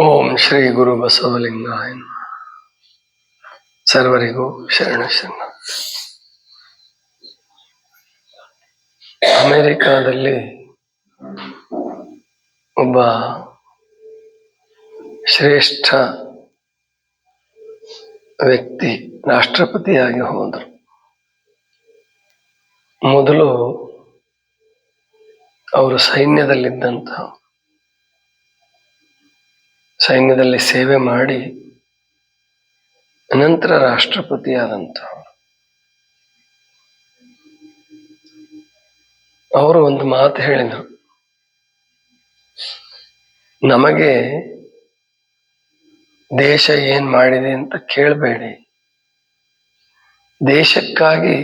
ಓಂ ಶ್ರೀ ಗುರು ಬಸವಲಿಂಗಾಯ ಸರ್ವರಿಗೂ ಶರಣ ಶರಣ. ಅಮೆರಿಕಾದಲ್ಲಿ ಒಬ್ಬ ಶ್ರೇಷ್ಠ ವ್ಯಕ್ತಿ ರಾಷ್ಟ್ರಪತಿಯಾಗಿ ಹೋದರು. ಮೊದಲು ಅವರು ಸೈನ್ಯದಲ್ಲಿದ್ದಂಥ ಸೈನ್ಯದಲ್ಲಿ ಸೇವೆ ಮಾಡಿ ನಂತರ ರಾಷ್ಟ್ರಪತಿಯಾದಂಥವ್ರು ಅವರು ಒಂದು ಮಾತು ಹೇಳಿದರು. ನಮಗೆ ದೇಶ ಏನ್ ಮಾಡಿದೆ ಅಂತ ಕೇಳಬೇಡಿ. ದೇಶಕ್ಕಾಗಿ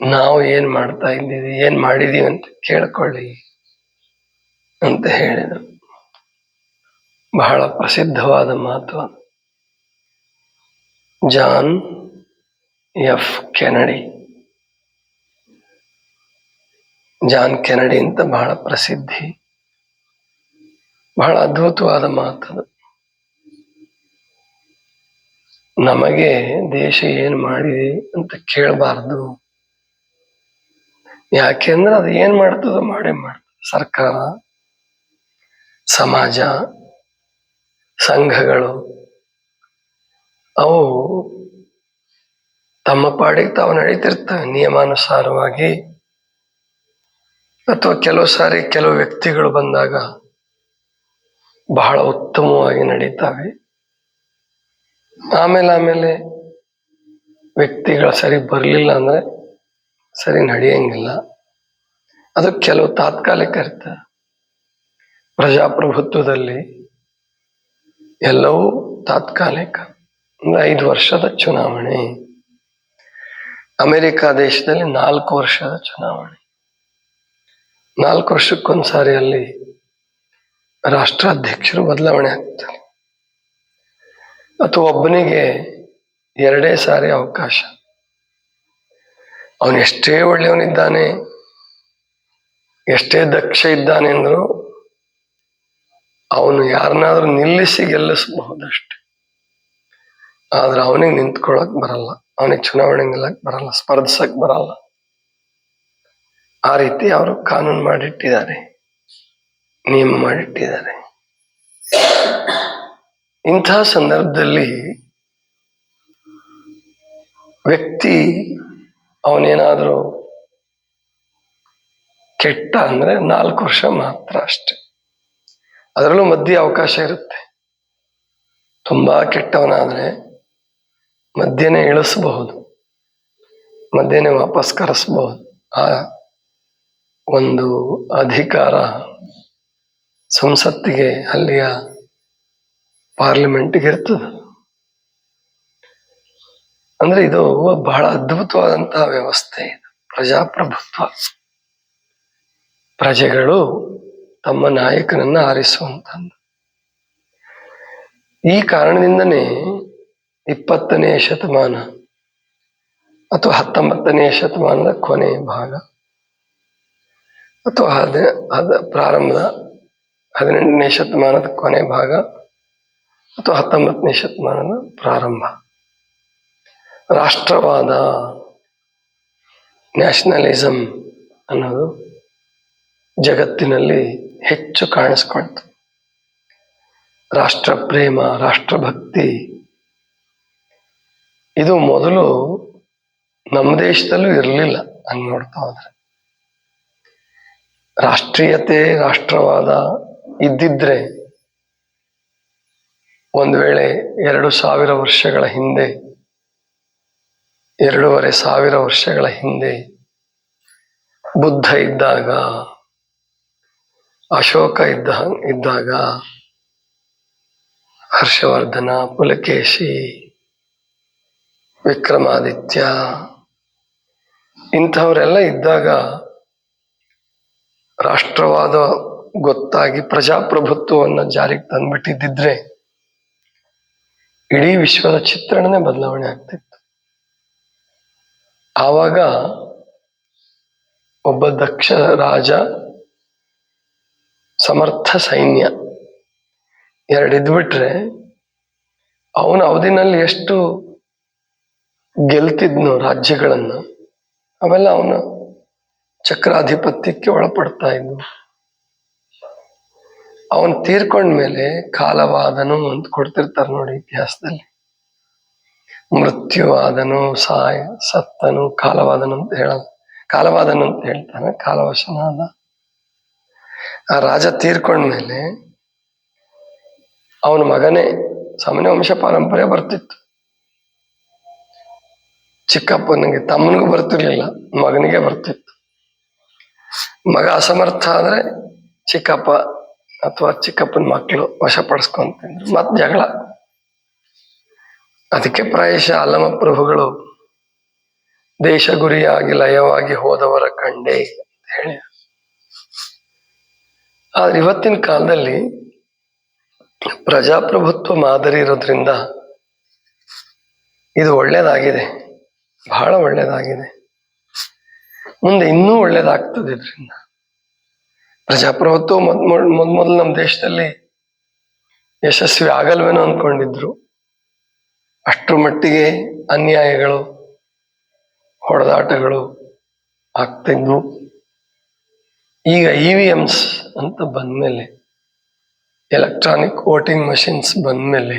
ನಾವು ಏನ್ ಮಾಡ್ತಾ ಇದ್ದೀವಿ, ಏನ್ ಮಾಡಿದೀವಿ ಅಂತ ಕೇಳ್ಕೊಳ್ಳಿ ಅಂತ ಹೇಳಿದರು. ಬಹಳ ಪ್ರಸಿದ್ಧವಾದ ಮಾತು. John F Kennedy. John Kennedy ಅಂತ ಬಹಳ ಪ್ರಸಿದ್ಧಿ. ಬಹಳ ಅದ್ಭುತವಾದ ಮಾತದು ನಮಗೆ ದೇಶ ಏನ್ ಮಾಡಿದೆ ಅಂತ ಕೇಳಬಾರ್ದು. ಯಾಕೆಂದ್ರೆ ಅದು ಏನ್ ಮಾಡ್ತದೋ ಮಾಡೇ ಮಾಡ್ತದೆ. ಸರ್ಕಾರ, ಸಮಾಜ ಸಂಘಗಳು, ಅವು ತಮ್ಮ ಪಾಡಿಗೆ ತಾವು ನಡೀತಿರ್ತವೆ ನಿಯಮಾನುಸಾರವಾಗಿ ಅಥವಾ ಕೆಲವು ಸಾರಿ ಕೆಲವು ವ್ಯಕ್ತಿಗಳು ಬಂದಾಗ ಬಹಳ ಉತ್ತಮವಾಗಿ ನಡೀತಾವೆ. ಆಮೇಲೆ ಆಮೇಲೆ ವ್ಯಕ್ತಿಗಳು ಸರಿ ಬರಲಿಲ್ಲ ಅಂದ್ರೆ ಸರಿ ನಡೆಯಂಗಿಲ್ಲ. ಅದು ಕೆಲವು ತಾತ್ಕಾಲಿಕ ಇರ್ತ. ಪ್ರಜಾಪ್ರಭುತ್ವದಲ್ಲಿ ಎಲ್ಲವೂ ತಾತ್ಕಾಲಿಕ. ಐದು ವರ್ಷದ ಚುನಾವಣೆ. ಅಮೆರಿಕ ದೇಶದಲ್ಲಿ ನಾಲ್ಕು ವರ್ಷದ ಚುನಾವಣೆ. ನಾಲ್ಕು ವರ್ಷಕ್ಕೊಂದ್ಸಾರಿ ಅಲ್ಲಿ ರಾಷ್ಟ್ರಾಧ್ಯಕ್ಷರು ಬದಲಾವಣೆ ಆಗ್ತಾರೆ. ಅಥವಾ ಒಬ್ಬನಿಗೆ ಎರಡೇ ಸಾರಿ ಅವಕಾಶ. ಅವನು ಎಷ್ಟೇ ಒಳ್ಳೆಯವನಿದ್ದಾನೆ, ಎಷ್ಟೇ ದಕ್ಷ ಇದ್ದಾನೆ ಅಂದ್ರು ಅವನು ಯಾರನ್ನಾದ್ರೂ ನಿಲ್ಲಿಸಿ ಗೆಲ್ಲಿಸಬಹುದಷ್ಟೆ. ಆದ್ರೆ ಅವನಿಗೆ ನಿಂತ್ಕೊಳಕ್ ಬರಲ್ಲ. ಅವನಿಗೆ ಚುನಾವಣೆ ನಿಲ್ಲಕ್ ಬರಲ್ಲ, ಸ್ಪರ್ಧಿಸಕ್ ಬರಲ್ಲ. ಆ ರೀತಿ ಅವರು ಕಾನೂನು ಮಾಡಿಟ್ಟಿದ್ದಾರೆ. ನಿಯಮ ಮಾಡಿಟ್ಟಿದ್ದಾರೆ. ಇಂಥ ಸಂದರ್ಭದಲ್ಲಿ ವ್ಯಕ್ತಿ ಅವನೇನಾದ್ರೂ ಕೆಟ್ಟ ಅಂದ್ರೆ ನಾಲ್ಕು ವರ್ಷ ಮಾತ್ರ ಅಷ್ಟೆ. ಅದರಲ್ಲೂ ಮಧ್ಯೆ ಅವಕಾಶ ಇರುತ್ತೆ. ತುಂಬಾ ಕೆಟ್ಟವನಾದ್ರೆ ಮಧ್ಯನೇ ಇಳಿಸಬಹುದು. ಮಧ್ಯನೇ ವಾಪಸ್ ಕರೆಸಬಹುದು. ಆ ಒಂದು ಅಧಿಕಾರ ಸಂಸತ್ತಿಗೆ, ಅಲ್ಲಿಯ ಪಾರ್ಲಿಮೆಂಟ್ಗೆ ಇರ್ತದೆ. ಅಂದ್ರೆ ಇದು ಬಹಳ ಅದ್ಭುತವಾದಂತಹ ವ್ಯವಸ್ಥೆ ಇದು. ಪ್ರಜಾಪ್ರಭುತ್ವ. ಪ್ರಜೆಗಳು ತಮ್ಮ ನಾಯಕನನ್ನ ಆರಿಸುವಂತದ್ದು ಈ ಕಾರಣದಿಂದನೇ ಇಪ್ಪತ್ತನೇ ಶತಮಾನ ಅಥವಾ ಹತ್ತೊಂಬತ್ತನೇ ಶತಮಾನದ ಕೊನೆಯ ಭಾಗ ಅಥವಾ ಹದ ಹದ, ಪ್ರಾರಂಭದ ಹದಿನೆಂಟನೇ ಶತಮಾನದ ಕೊನೆ ಭಾಗ ಅಥವಾ ಹತ್ತೊಂಬತ್ತನೇ ಶತಮಾನದ ಪ್ರಾರಂಭ. ರಾಷ್ಟ್ರವಾದ ನ್ಯಾಷನಲಿಸಮ್ ಅನ್ನೋದು ಜಗತ್ತಿನಲ್ಲಿ ಹೆಚ್ಚು ಕಾಣಿಸ್ಕೊಳ್ತು ರಾಷ್ಟ್ರ ಪ್ರೇಮ ರಾಷ್ಟ್ರಭಕ್ತಿ ಇದು ಮೊದಲು ನಮ್ಮ ದೇಶದಲ್ಲೂ ಇರಲಿಲ್ಲ, ಹಂಗೆ ನೋಡ್ತಾ ಹೋದ್ರೆ. ರಾಷ್ಟ್ರೀಯತೆ, ರಾಷ್ಟ್ರವಾದ ಇದ್ದಿದ್ರೆ ಒಂದು ವೇಳೆ ಎರಡು ಸಾವಿರ ವರ್ಷಗಳ ಹಿಂದೆ, ಎರಡೂವರೆ ಸಾವಿರ ವರ್ಷಗಳ ಹಿಂದೆ ಬುದ್ಧ ಇದ್ದಾಗ ಅಶೋಕ ಇದ್ದ, ಇದ್ದಾಗ ಹರ್ಷವರ್ಧನ, ಪುಲಕೇಶಿ, ವಿಕ್ರಮಾದಿತ್ಯ, ಇಂಥವರೆಲ್ಲ ಇದ್ದಾಗ ರಾಷ್ಟ್ರವಾದ ಗೊತ್ತಾಗಿ ಪ್ರಜಾಪ್ರಭುತ್ವವನ್ನು ಜಾರಿಗೆ ತಂದ್ಬಿಟ್ಟಿದ್ದಿದ್ರೆ ಇಡೀ ವಿಶ್ವದ ಚಿತ್ರಣನೇ ಬದಲಾವಣೆ ಆಗ್ತಿತ್ತು. ಆವಾಗ ಒಬ್ಬ ದಕ್ಷ ರಾಜ ಸಮರ್ಥ ಸೈನ್ಯ. ಎರಡು ಇದ್ಬಿಟ್ರೆ ಅವನ ಅವಧಿನಲ್ಲಿ ಎಷ್ಟು ಗೆಲ್ತಿದ್ನು ರಾಜ್ಯಗಳನ್ನ, ಅವೆಲ್ಲ ಅವನ ಚಕ್ರಾಧಿಪತ್ಯಕ್ಕೆ ಒಳಪಡ್ತಾ ಇದ್ನು ಅವನ್ ತೀರ್ಕೊಂಡ್ಮೇಲೆ ಕಾಲವಾದನು ಅಂತ ಕೊಡ್ತಿರ್ತಾರೆ ನೋಡಿ ಇತಿಹಾಸದಲ್ಲಿ. ಮೃತ್ಯುವಾದನು ಸಾಯ ಸತ್ತನು ಕಾಲವಾದನು ಅಂತ ಹೇಳ, ಕಾಲವಾದನು ಅಂತ ಹೇಳ್ತಾನೆ, ಕಾಲವಶನಾದ ಆ ರಾಜ ತೀರ್ಕೊಂಡ್ಮೇಲೆ ಅವನ ಮಗನೇ ಸಾಮಾನ್ಯ ವಂಶ ಪಾರಂಪರ್ಯ ಬರ್ತಿತ್ತು. ಚಿಕ್ಕಪ್ಪನಿಗೆ ತಮ್ಮನಿಗೂ ಬರ್ತಿರ್ಲಿಲ್ಲ, ಮಗನಿಗೆ ಬರ್ತಿತ್ತು. ಮಗ ಅಸಮರ್ಥ ಆದ್ರೆ ಚಿಕ್ಕಪ್ಪ ಅಥವಾ ಚಿಕ್ಕಪ್ಪನ ಮಕ್ಕಳು ವಶಪಡಿಸ್ಕೊಂತಿದ್ರು. ಮತ್ ಜಗಳ. ಅದಕ್ಕೆ ಪ್ರಾಯಶಃ ಅಲ್ಲಮ ಪ್ರಭುಗಳು ದೇಶ ಗುರಿಯಾಗಿ ಲಯವಾಗಿ ಹೋದವರ ಕಂಡೆ ಅಂತ ಹೇಳಿ ಆದ್ರೆ ಇವತ್ತಿನ ಕಾಲದಲ್ಲಿ ಪ್ರಜಾಪ್ರಭುತ್ವ ಮಾದರಿ ಇರೋದ್ರಿಂದ ಇದು ಒಳ್ಳೇದಾಗಿದೆ. ಬಹಳ ಒಳ್ಳೇದಾಗಿದೆ. ಮುಂದೆ ಇನ್ನೂ ಒಳ್ಳೇದಾಗ್ತದೆ ಇದರಿಂದ. ಪ್ರಜಾಪ್ರಭುತ್ವ ಮೊದ್ ಮೊದ್ ಮೊದಲು ನಮ್ಮ ದೇಶದಲ್ಲಿ ಯಶಸ್ವಿ ಆಗಲ್ವೇನೋ ಅನ್ಕೊಂಡಿದ್ರು. ಅಷ್ಟರ ಮಟ್ಟಿಗೆ ಅನ್ಯಾಯಗಳು, ಹೊಡೆದಾಟಗಳು ಆಗ್ತಿದ್ವು. ಈಗ ಇ ವಿ ಎಮ್ಸ್ ಅಂತ ಬಂದಮೇಲೆ ಎಲೆಕ್ಟ್ರಾನಿಕ್ ವೋಟಿಂಗ್ ಮಷಿನ್ಸ್ ಬಂದಮೇಲೆ,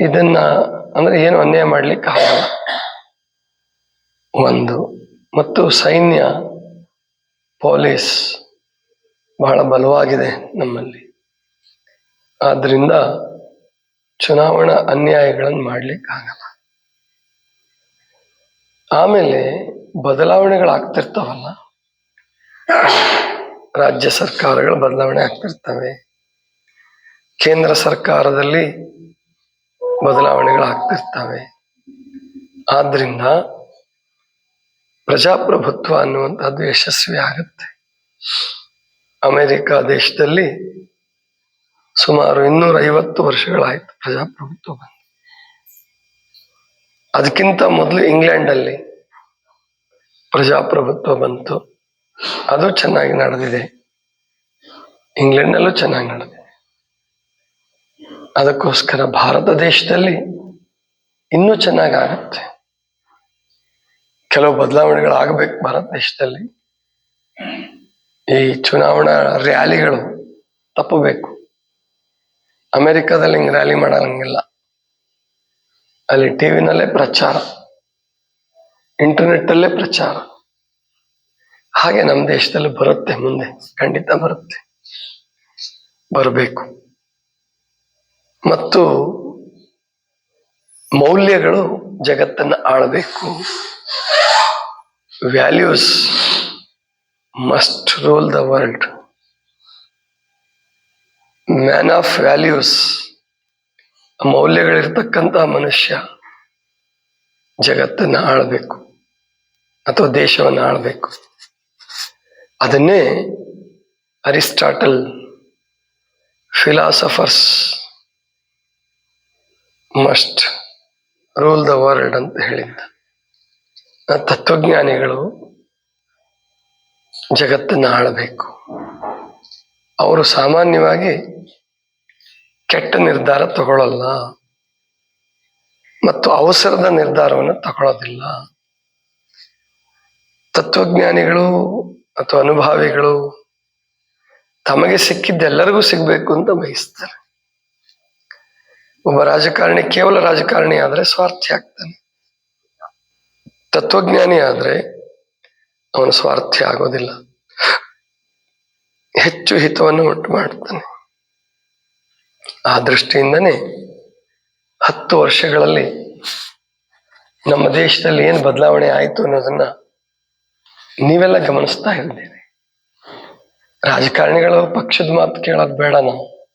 ಇದನ್ನ ಅಂದ್ರೆ ಏನು ಅನ್ಯಾಯ ಮಾಡ್ಲಿಕ್ಕೆ ಆಗಲ್ಲ. ಒಂದು, ಮತ್ತು ಸೈನ್ಯ, ಪೊಲೀಸ್ ಬಹಳ ಬಲವಾಗಿದೆ ನಮ್ಮಲ್ಲಿ. ಆದ್ರಿಂದ ಚುನಾವಣಾ ಅನ್ಯಾಯಗಳನ್ನು ಮಾಡ್ಲಿಕ್ಕೆ ಆಗಲ್ಲ. ಆಮೇಲೆ ಬದಲಾವಣೆಗಳಾಗ್ತಿರ್ತಾವಲ್ಲ ರಾಜ್ಯ ಸರ್ಕಾರಗಳು ಬದಲಾವಣೆ ಆಗ್ತಿರ್ತವೆ. ಕೇಂದ್ರ ಸರ್ಕಾರದಲ್ಲಿ ಬದಲಾವಣೆಗಳು ಆಗ್ತಿರ್ತವೆ ಆದ್ರಿಂದ ಪ್ರಜಾಪ್ರಭುತ್ವ ಅನ್ನುವಂಥದ್ದು ಯಶಸ್ವಿ ಆಗುತ್ತೆ. ಅಮೆರಿಕ ದೇಶದಲ್ಲಿ ಸುಮಾರು ಇನ್ನೂರ ಐವತ್ತು ವರ್ಷಗಳಾಯ್ತು ಪ್ರಜಾಪ್ರಭುತ್ವ ಬಂದು. ಅದಕ್ಕಿಂತ ಮೊದಲು ಇಂಗ್ಲೆಂಡ್ ಅಲ್ಲಿ ಪ್ರಜಾಪ್ರಭುತ್ವ ಬಂತು. ಅದು ಚೆನ್ನಾಗಿ ನಡೆದಿದೆ. ಇಂಗ್ಲೆಂಡ್ನಲ್ಲೂ ಚೆನ್ನಾಗಿ ನಡೆದಿದೆ. ಅದಕ್ಕೋಸ್ಕರ ಭಾರತ ದೇಶದಲ್ಲಿ ಇನ್ನೂ ಚೆನ್ನಾಗಿ ಆಗುತ್ತೆ. ಕೆಲವು ಬದಲಾವಣೆಗಳು ಆಗಬೇಕು ಭಾರತ ದೇಶದಲ್ಲಿ. ಈ ಚುನಾವಣಾ ರ್ಯಾಲಿಗಳು ತಪ್ಪಬೇಕು. ಅಮೆರಿಕದಲ್ಲಿ ಹಿಂಗೆ ರ್ಯಾಲಿ ಮಾಡಂಗಿಲ್ಲ. ಅಲ್ಲಿ ಟಿವಿನಲ್ಲೇ ಪ್ರಚಾರ. ಇಂಟರ್ನೆಟ್ ಅಲ್ಲೇ ಪ್ರಚಾರ. ಹಾಗೆ ನಮ್ಮ ದೇಶದಲ್ಲಿ ಬರುತ್ತೆ ಮುಂದೆ, ಖಂಡಿತ ಬರುತ್ತೆ. ಬರಬೇಕು. ಮತ್ತು ಮೌಲ್ಯಗಳು ಜಗತ್ತನ್ನು ಆಳಬೇಕು. Values must rule the world man of values ಮೌಲ್ಯಗಳಿರ್ತಕ್ಕಂಥ ಮನುಷ್ಯ ಜಗತ್ತನ್ನು ಆಳಬೇಕು. ಅಥವಾ ದೇಶವನ್ನು ಆಳಬೇಕು. ಅದನ್ನೇ Aristotle philosophers must rule the world ಅಂತ ಹೇಳಿದ್ದ. ತತ್ವಜ್ಞಾನಿಗಳು ಜಗತ್ತನ್ನು ಆಳಬೇಕು. ಅವರು ಸಾಮಾನ್ಯವಾಗಿ ಕೆಟ್ಟ ನಿರ್ಧಾರ ತಗೊಳ್ಳಲ್ಲ ಮತ್ತು ಅವಸರದ ನಿರ್ಧಾರವನ್ನು ತಗೊಳ್ಳೋದಿಲ್ಲ ತತ್ವಜ್ಞಾನಿಗಳು ಅಥವಾ ಅನುಭಾವಿಗಳು ತಮಗೆ ಸಿಕ್ಕಿದ್ದೆಲ್ಲರಿಗೂ ಸಿಗಬೇಕು ಅಂತ ಬಯಸ್ತಾರೆ. ಒಬ್ಬ ರಾಜಕಾರಣಿ ಕೇವಲ ರಾಜಕಾರಣಿ ಆದರೆ ಸ್ವಾರ್ಥಿ ಆಗ್ತಾನೆ. ತತ್ವಜ್ಞಾನಿ ಆದ್ರೆ ಅವನು ಸ್ವಾರ್ಥಿ ಆಗೋದಿಲ್ಲ. ಹೆಚ್ಚು ಹಿತವನ್ನು ಉಂಟು ಮಾಡ್ತಾನೆ. ಆ ದೃಷ್ಟಿಯಿಂದನೇ ಹತ್ತು ವರ್ಷಗಳಲ್ಲಿ ನಮ್ಮ ದೇಶದಲ್ಲಿ ಏನು ಬದಲಾವಣೆ ಆಯಿತು ಅನ್ನೋದನ್ನ ನೀವೆಲ್ಲ ಗಮನಿಸ್ತಾ ಇದ್ದೀರಿ ರಾಜಕಾರಣಿಗಳು ಪಕ್ಷದ ಮಾತು ಕೇಳೋದು ಬೇಡ ನಾವು.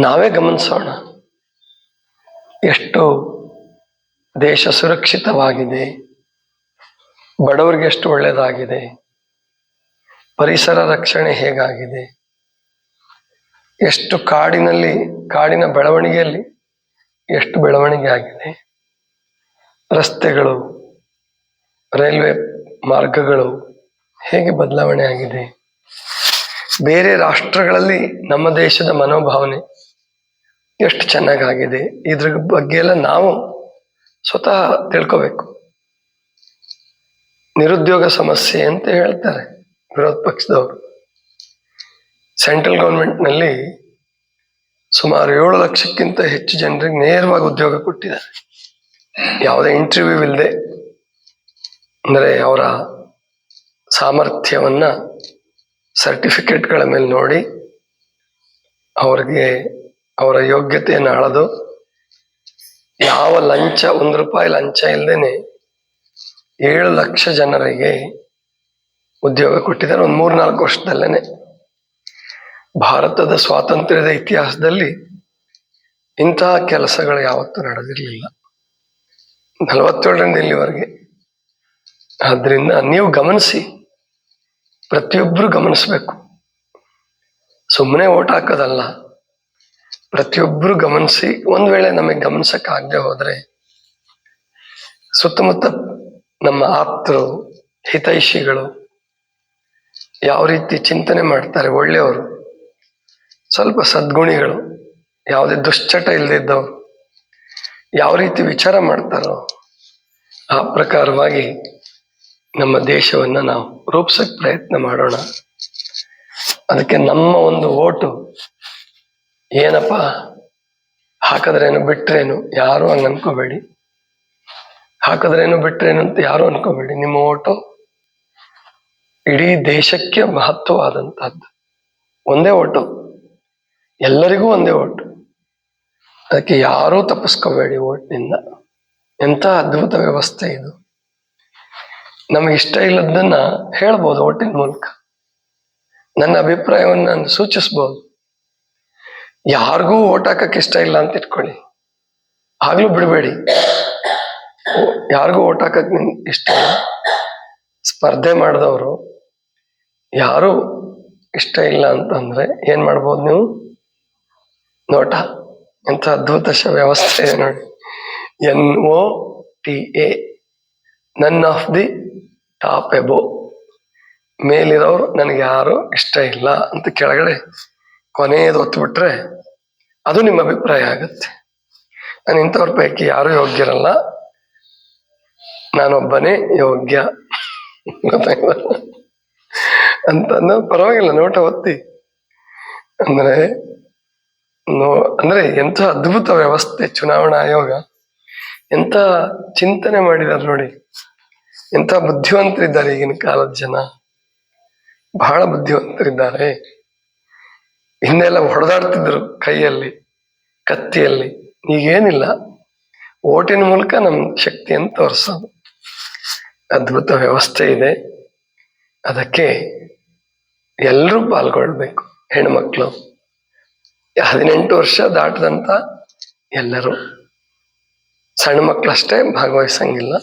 ನಾವೇ ಗಮನಿಸೋಣ. ಎಷ್ಟು ದೇಶ ಸುರಕ್ಷಿತವಾಗಿದೆ. ಬಡವರಿಗೆ ಎಷ್ಟು ಒಳ್ಳೆಯದಾಗಿದೆ ಪರಿಸರ ರಕ್ಷಣೆ ಹೇಗಾಗಿದೆ. ಎಷ್ಟು ಕಾಡಿನಲ್ಲಿ, ಕಾಡಿನ ಬೆಳವಣಿಗೆಯಲ್ಲಿ ಎಷ್ಟು ಬೆಳವಣಿಗೆ ಆಗಿದೆ. ರಸ್ತೆಗಳು, ರೈಲ್ವೆ ಮಾರ್ಗಗಳು ಹೇಗೆ ಬದಲಾವಣೆ ಆಗಿದೆ? ಬೇರೆ ರಾಷ್ಟ್ರಗಳಲ್ಲಿ ನಮ್ಮ ದೇಶದ ಮನೋಭಾವನೆ ಎಷ್ಟು ಚೆನ್ನಾಗಾಗಿದೆ? ಇದ್ರ ಬಗ್ಗೆ ಎಲ್ಲ ನಾವು ಸ್ವತಃ ತಿಳ್ಕೋಬೇಕು. ನಿರುದ್ಯೋಗ ಸಮಸ್ಯೆ ಅಂತ ಹೇಳ್ತಾರೆ ವಿರೋಧ ಪಕ್ಷದವರು. ಸೆಂಟ್ರಲ್ ಗೌರ್ಮೆಂಟ್ನಲ್ಲಿ ಸುಮಾರು ಏಳು ಲಕ್ಷಕ್ಕಿಂತ ಹೆಚ್ಚು ಜನರಿಗೆ ನೇರವಾಗಿ ಉದ್ಯೋಗ ಕೊಟ್ಟಿದ್ದಾರೆ. ಯಾವುದೇ ಇಂಟರ್ವ್ಯೂ ಇಲ್ಲದೆ ಅಂದರೆ ಅವರ ಸಾಮರ್ಥ್ಯವನ್ನ ಸರ್ಟಿಫಿಕೇಟ್ಗಳ ಮೇಲೆ ನೋಡಿ ಅವರಿಗೆ ಅವರ ಯೋಗ್ಯತೆಯನ್ನು ಅಳೆದು. ಯಾವ ಲಂಚ, ಒಂದು ರೂಪಾಯಿ ಲಂಚ ಇಲ್ಲದೇನೆ ಏಳು ಲಕ್ಷ ಜನರಿಗೆ ಉದ್ಯೋಗ ಕೊಟ್ಟಿದ್ದಾರೆ ಒಂದು ಮೂರ್ನಾಲ್ಕು ವರ್ಷದಲ್ಲೇನೆ. ಭಾರತದ ಸ್ವಾತಂತ್ರ್ಯದ ಇತಿಹಾಸದಲ್ಲಿ ಇಂತಹ ಕೆಲಸಗಳು ಯಾವತ್ತೂ ನಡೆದಿರಲಿಲ್ಲ. ನಲವತ್ತೇಳರಿಂದ ಇಲ್ಲಿವರೆಗೆ. ಆದ್ರಿಂದ ನೀವು ಗಮನಿಸಿ ಪ್ರತಿಯೊಬ್ಬರು ಗಮನಿಸ್ಬೇಕು. ಸುಮ್ಮನೆ ಓಟ್ ಹಾಕೋದಲ್ಲ. ಪ್ರತಿಯೊಬ್ಬರು ಗಮನಿಸಿ, ಒಂದ್ ವೇಳೆ ನಮಗೆ ಗಮನಿಸಕ್ ಆಗದೆ ಹೋದ್ರೆ, ಸುತ್ತಮುತ್ತ ನಮ್ಮ ಆಪ್ತರು, ಹಿತೈಷಿಗಳು ಯಾವ ರೀತಿ ಚಿಂತನೆ ಮಾಡ್ತಾರೆ ಒಳ್ಳೆಯವರು, ಸ್ವಲ್ಪ ಸದ್ಗುಣಿಗಳು, ಯಾವುದೇ ದುಶ್ಚಟ ಇಲ್ಲದೆ ಇದ್ದವರು, ಯಾವ ರೀತಿ ವಿಚಾರ ಮಾಡ್ತಾರೋ, ಆ ಪ್ರಕಾರವಾಗಿ ನಮ್ಮ ದೇಶವನ್ನ ನಾವು ರೂಪಿಸಕ್ ಪ್ರಯತ್ನ ಮಾಡೋಣ. ಅದಕ್ಕೆ ನಮ್ಮ ಒಂದು ಓಟು ಏನಪ್ಪ? ಹಾಕಿದ್ರೇನು ಬಿಟ್ರೇನು? ಯಾರು ಹಂಗ ಅನ್ಕೋಬೇಡಿ. ಹಾಕಿದ್ರೇನು ಬಿಟ್ರೇನು ಅಂತ ಯಾರು ಅನ್ಕೋಬೇಡಿ. ನಿಮ್ಮ ಓಟು ಇಡೀ ದೇಶಕ್ಕೆ ಮಹತ್ವವಾದಂತಹದ್ದು. ಒಂದೇ ಓಟು. ಎಲ್ಲರಿಗೂ ಒಂದೇ ಓಟು. ಅದಕ್ಕೆ ಯಾರೂ ತಪ್ಪಿಸ್ಕೋಬೇಡಿ ಓಟ್ನಿಂದ. ಎಂಥ ಅದ್ಭುತ ವ್ಯವಸ್ಥೆ ಇದು. ನಮಗೆ ಇಷ್ಟ ಇಲ್ಲದನ್ನ ಹೇಳ್ಬೋದು ಒಟ್ಟಿನ ಮೂಲಕ. ನನ್ನ ಅಭಿಪ್ರಾಯವನ್ನು ನಾನು ಸೂಚಿಸ್ಬೋದು. ಯಾರಿಗೂ ಓಟ್ ಹಾಕಕ್ಕೆ ಇಷ್ಟ ಇಲ್ಲ ಅಂತ ಇಟ್ಕೊಳ್ಳಿ. ಆಗ್ಲೂ ಬಿಡಬೇಡಿ. ಯಾರಿಗೂ ಓಟ್ ಹಾಕಕ್ ಇಷ್ಟ ಇಲ್ಲ. ಸ್ಪರ್ಧೆ ಮಾಡಿದವರು ಯಾರು ಇಷ್ಟ ಇಲ್ಲ ಅಂತಂದ್ರೆ ಏನ್ ಮಾಡ್ಬೋದು ನೀವು? ನೋಟ. ಎಂತ ಅದ್ಭುತ ವ್ಯವಸ್ಥೆ ನೋಡಿ. N O T A. None of the top above. ಮೇಲಿರೋರು ನನಗೆ ಯಾರು ಇಷ್ಟ ಇಲ್ಲ ಅಂತ ಕೆಳಗಡೆ ಕೊನೆಯದು ಒತ್ತುಬಿಟ್ರೆ ಅದು ನಿಮ್ಮ ಅಭಿಪ್ರಾಯ ಆಗುತ್ತೆ. ನಾನು ಇಂಥವ್ರ ಪೈಕಿ ಯಾರು ಯೋಗ್ಯರಲ್ಲ. ನಾನೊಬ್ಬನೇ ಯೋಗ್ಯ. ಅಂತ ಪರವಾಗಿಲ್ಲ, ನೋಟ ಒತ್ತಿ. ಅಂದ್ರೆ ನೋ, ಅಂದ್ರೆ ಎಂಥ ಅದ್ಭುತ ವ್ಯವಸ್ಥೆ ಚುನಾವಣಾ ಆಯೋಗ. ಎಂತ ಚಿಂತನೆ ಮಾಡಿದಾರೆ ನೋಡಿ. ಎಂತ ಬುದ್ಧಿವಂತರಿದ್ದಾರೆ ಈಗಿನ ಕಾಲದ ಜನ. ಬಹಳ ಬುದ್ಧಿವಂತರಿದ್ದಾರೆ. ಹಿಂದೆಲ್ಲ ಹೊಡೆದಾಡ್ತಿದ್ರು ಕೈಯಲ್ಲಿ, ಕತ್ತಿಯಲ್ಲಿ. ಈಗೇನಿಲ್ಲ. ಓಟಿನ ಮೂಲಕ ನಮ್ಮ ಶಕ್ತಿಯನ್ನು ತೋರಿಸೋದು. ಅದ್ಭುತ ವ್ಯವಸ್ಥೆ ಇದೆ. ಅದಕ್ಕೆ ಎಲ್ಲರೂ ಪಾಲ್ಗೊಳ್ಬೇಕು, ಹೆಣ್ಮಕ್ಳು. ಹದಿನೆಂಟು ವರ್ಷ ದಾಟದಂತ ಎಲ್ಲರೂ. ಸಣ್ಣ ಮಕ್ಕಳಷ್ಟೇ ಭಾಗವಹಿಸಂಗಿಲ್ಲ.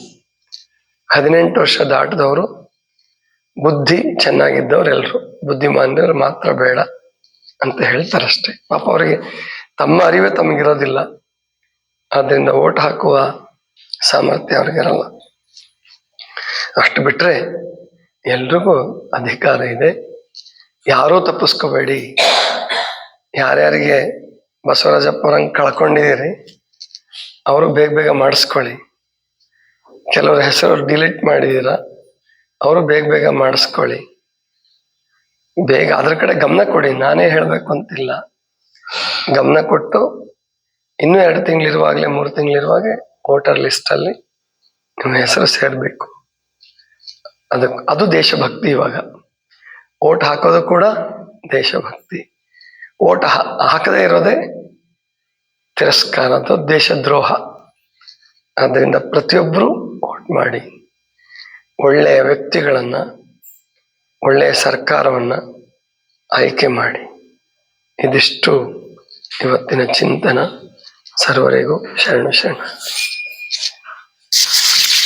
ಹದಿನೆಂಟು ವರ್ಷ ದಾಟದವರು, ಬುದ್ಧಿ ಚೆನ್ನಾಗಿದ್ದವ್ರು ಎಲ್ರು ಬುದ್ಧಿಮಾನ್ಯವ್ರು ಮಾತ್ರ ಬೇಡ ಅಂತ ಹೇಳ್ತಾರಷ್ಟೇ. ಪಾಪ ಅವರಿಗೆ ತಮ್ಮ ಅರಿವೇ ತಮಗಿರೋದಿಲ್ಲ. ಆದ್ರಿಂದ ಓಟ್ ಹಾಕುವ ಸಾಮರ್ಥ್ಯ ಅವ್ರಿಗಿರಲ್ಲ. ಅಷ್ಟು ಬಿಟ್ರೆ ಎಲ್ರಿಗೂ ಅಧಿಕಾರ ಇದೆ. ಯಾರೂ ತಪ್ಪಿಸ್ಕೋಬೇಡಿ. ಯಾರ್ಯಾರಿಗೆ ಬಸವರಾಜಪ್ಪ ಅವ್ರಂಗೆ ಕಳ್ಕೊಂಡಿದ್ದೀರಿ ಅವರು ಬೇಗ ಬೇಗ ಮಾಡಿಸ್ಕೊಳ್ಳಿ. ಕೆಲವ್ರ ಹೆಸರು ಡಿಲೀಟ್ ಮಾಡಿದೀರ ಅವರು ಬೇಗ ಬೇಗ ಮಾಡಿಸ್ಕೊಳ್ಳಿ. ಬೇಗ, ಅದ್ರ ಕಡೆ ಗಮನ ಕೊಡಿ, ನಾನೇ ಹೇಳ್ಬೇಕು ಅಂತಿಲ್ಲ. ಗಮನ ಕೊಟ್ಟು, ಇನ್ನೂ ಎರಡು ತಿಂಗಳಿರುವಾಗಲೇ, ಮೂರು ತಿಂಗಳಿರುವಾಗೆ ವೋಟರ್ ಲಿಸ್ಟ್ ಅಲ್ಲಿ ನಿಮ್ಮ ಹೆಸರು ಸೇರ್ಬೇಕು. ಅದು ಅದು ದೇಶಭಕ್ತಿ ಇವಾಗ. ಓಟ್ ಹಾಕೋದು ಕೂಡ ದೇಶಭಕ್ತಿ. ಓಟ್ ಹಾಕದೇ ಇರೋದೇ ತಿರಸ್ಕಾರ ಅಥವಾ ದೇಶದ್ರೋಹ. ಆದ್ದರಿಂದ ಪ್ರತಿಯೊಬ್ಬರು ಓಟ್ ಮಾಡಿ. ಒಳ್ಳೆಯ ವ್ಯಕ್ತಿಗಳನ್ನು ಒಳ್ಳೆಯ ಸರ್ಕಾರವನ್ನ ಆಯ್ಕೆ ಮಾಡಿ. ಇದಿಷ್ಟು ಇವತ್ತಿನ ಚಿಂತನ. ಸರ್ವರಿಗೂ ಶರಣ ಶರಣ.